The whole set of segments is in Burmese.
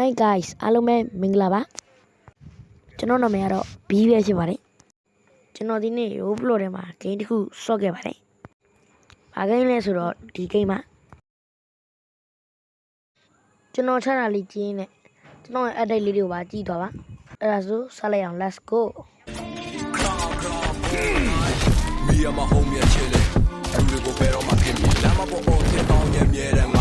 Hi guys အားလုံးပဲမင်္ဂလာပါကျွန်တော်နာမည်ကတော့ B ပဲဖြစ်ပါတယ်ကျွန်တော်ဒီနေ့ Roblox ထဲမှာ game တစ်ခုဆော့ခဲ့ပါတယ်ဘာ game လဲဆိုတော့ဒီ game မှာကျွန်တော်ချတာလေးကျင်းနဲ့ကျွန်တော်ရဲ့ update လေးတွေကိုပါကြည့်သွားပါအဲ့ဒါဆိုဆက်လိုက်အောင် let's go Me and my homie are chillin'. လူတွေကိုဘယ်တော့မှခင်ပြီလမ်း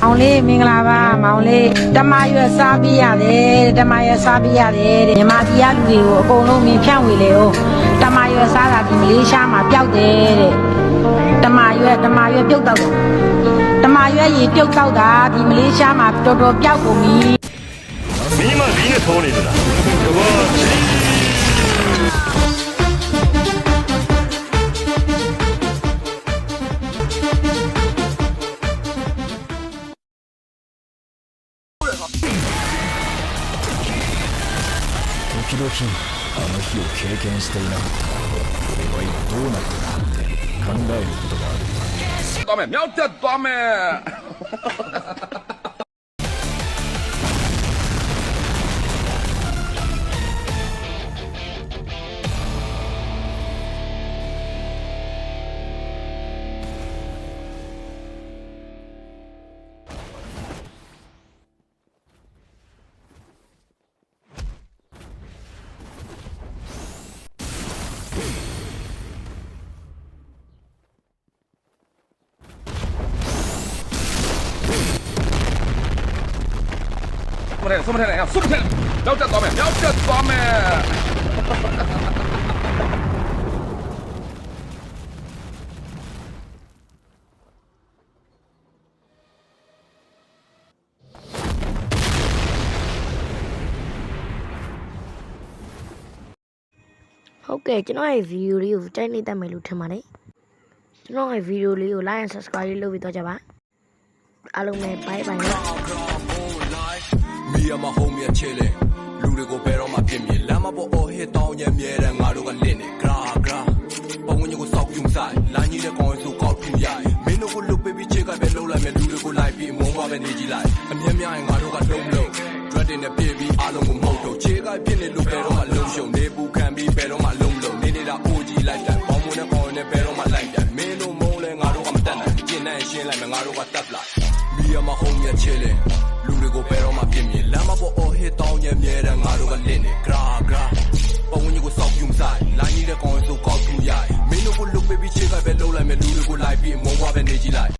ပြီးမောင်လေးမင်္ဂလာပါမောင်လေးတမရွက်စားပြီးရတယ်တမရွက်စားပြီးရတယ်တဲ့မြန်မာပြည်ကလူတွေကိုအကုန်လုံးမြင်ဖြန့်ဝေလေဦးတမရွက်စားတာဒီမလေးရှားမှာပျောက်တယ်တဲ့တမရွက်တမရွက်ပြုတ်တော့တယ်တမရွက်ရေပြုတ်တော့တာဒီမလေးရှားမှာတော်တော်ပျောက်ကုန်ပြီမင်းမဒီနဲ့ထုံးနေသလား 度きあの日を経験していなかった俺は今どうなったかって考えることがある Tome, miau te! က်တက်သွားမယ် မထဲဆုံးမထဲနဲ့ဆုံးမထဲမြောက်တက်သွားမယ်မြောက်တက်သွားမယ် ဟုတ်ကဲ့ကျွန်တော်ရဲ့ video လေးကိုကြိုက်နေတတ်မယ်လို့ထင်ပါတယ်ကျွန်တော်ရဲ့ video လေးကို like and subscribe လေးလုပ်ပြီးတော့ကြပါအားလုံးပဲ bye bye နော် Me and my homie are chillin'. လူတွေကိုဘယ်တော့မှပြင်းပြင်းလမ်းမပေါ်အော်ဟစ်တောင်းရမြဲတယ်ငါတို့ကလင့်နေ gra gra ပုံဝင်ကိုစောက်ယူဆိုင်လာကြီးတဲ့ကောင်ဆိုကောက်ထူရိုက်မင်းတို့ကိုလုတ်ပေးပြီးချစ်ကပဲလုံးလိုက်မယ်လူတွေကိုလိုက်ပြီးမုန်းပါပဲနေကြည့်လိုက်အမြဲမြရင်ငါတို့ကလုံးလုံး dread တင်နဲ့ပြေးပြီးအားလုံးကိုမဟုတ်တော့ချေကပြစ်နေလို့ဘယ်တော့မှလုံးရှုံနေဘူးခံပြီးဘယ်တော့မှလုံးလုံးနေနေတာအိုကြီးလိုက်တယ်ဘောင်းမနဲ့ကောင်နဲ့ဘယ်တော့မှလိုက်တယ်မင်းတို့မုန်းလဲငါတို့ကမတတ်နိုင်ကျင်နိုင်ရှင်းလိုက်မယ်ငါတို့ကတတ်လိုက် Me and my homie are chillin'. လူတွေကိုဘယ်တော့မှပြင်းပြင်းလမ်းမပေါ်အော်ဟစ်တောင်းရမြဲတယ်ငါတို့ကလင့်နေ gra gra ပုံဝင်ကိုစောက်ယူဆိုင်လာကြီးတဲ့ကောင်ဆိုကောက်ထူရိုက်မင်းတို့ကိုလုတ်ပေးပြီးချစ်ကပဲလုံးလိုက်မယ်လူတွေကိုလိုက်ပြီးမုန်းဘွားပဲနေကြည့်လိုက်